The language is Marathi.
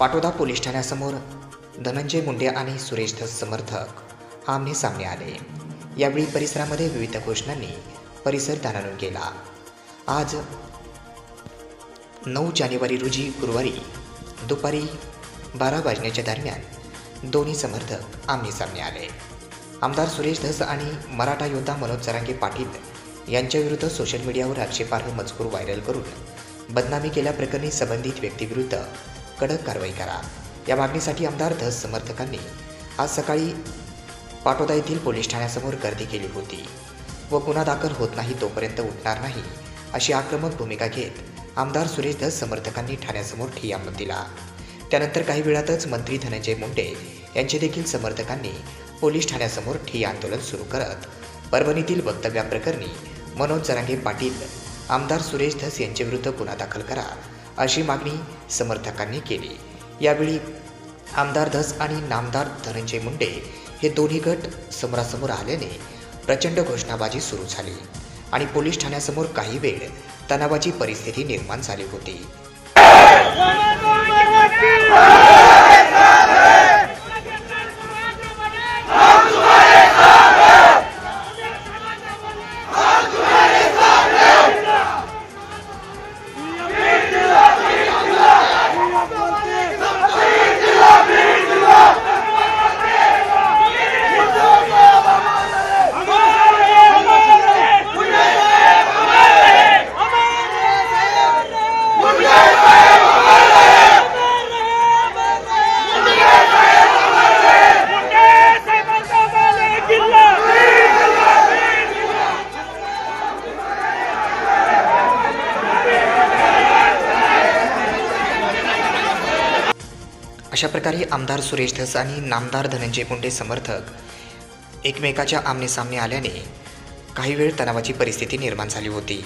पाटोदा पोलीस ठाण्यासमोर धनंजय मुंडे आणि सुरेश धस समर्थक आमने सामने आले. यावेळी परिसरामध्ये विविध घोषणांनी परिसर दानानून गेला. आज नऊ जानेवारी रोजी गुरुवारी दुपारी बारा वाजण्याच्या दरम्यान दोन्ही समर्थक आमने सामने आले. आमदार सुरेश धस आणि मराठा योद्धा मनोज जरांगे पाटील यांच्याविरुद्ध सोशल मीडियावर आक्षेपार्ह मजकूर व्हायरल करून बदनामी केल्याप्रकरणी संबंधित व्यक्तीविरुद्ध कडक कारवाई करा. या मागणीसाठी आमदार धस समर्थकांनी आज सकाळी पाटोदा येथील पोलीस ठाण्यासमोर गर्दी केली होती व गुन्हा दाखल होत नाही तोपर्यंत उठणार नाही अशी आक्रमक भूमिका घेत आमदार सुरेश धस समर्थकांनी ठाण्यासमोर ठिय्या दिला. त्यानंतर काही वेळातच मंत्री धनंजय मुंडे यांचे देखील समर्थकांनी पोलीस ठाण्यासमोर ठिय्या आंदोलन सुरू करत परभणीतील वक्तव्याप्रकरणी मनोज जरांगे पाटील आमदार सुरेश धस यांच्याविरुद्ध गुन्हा दाखल करा. अशी मागणी समर्थकांनी केली. यावेळी आमदार धस आणि नामदार धनंजय मुंडे हे दोन्ही गट समोरासमोर आल्याने प्रचंड घोषणाबाजी सुरू झाली आणि पोलीस ठाण्यासमोर काही वेळ तणावाची परिस्थिती निर्माण झाली होती. अशा प्रकारे आमदार सुरेश धस आणि नामदार धनंजय मुंडे समर्थक एकमेकाच्या आमनेसामने आल्याने काही वेळ तणावाची परिस्थिती निर्माण झाली होती.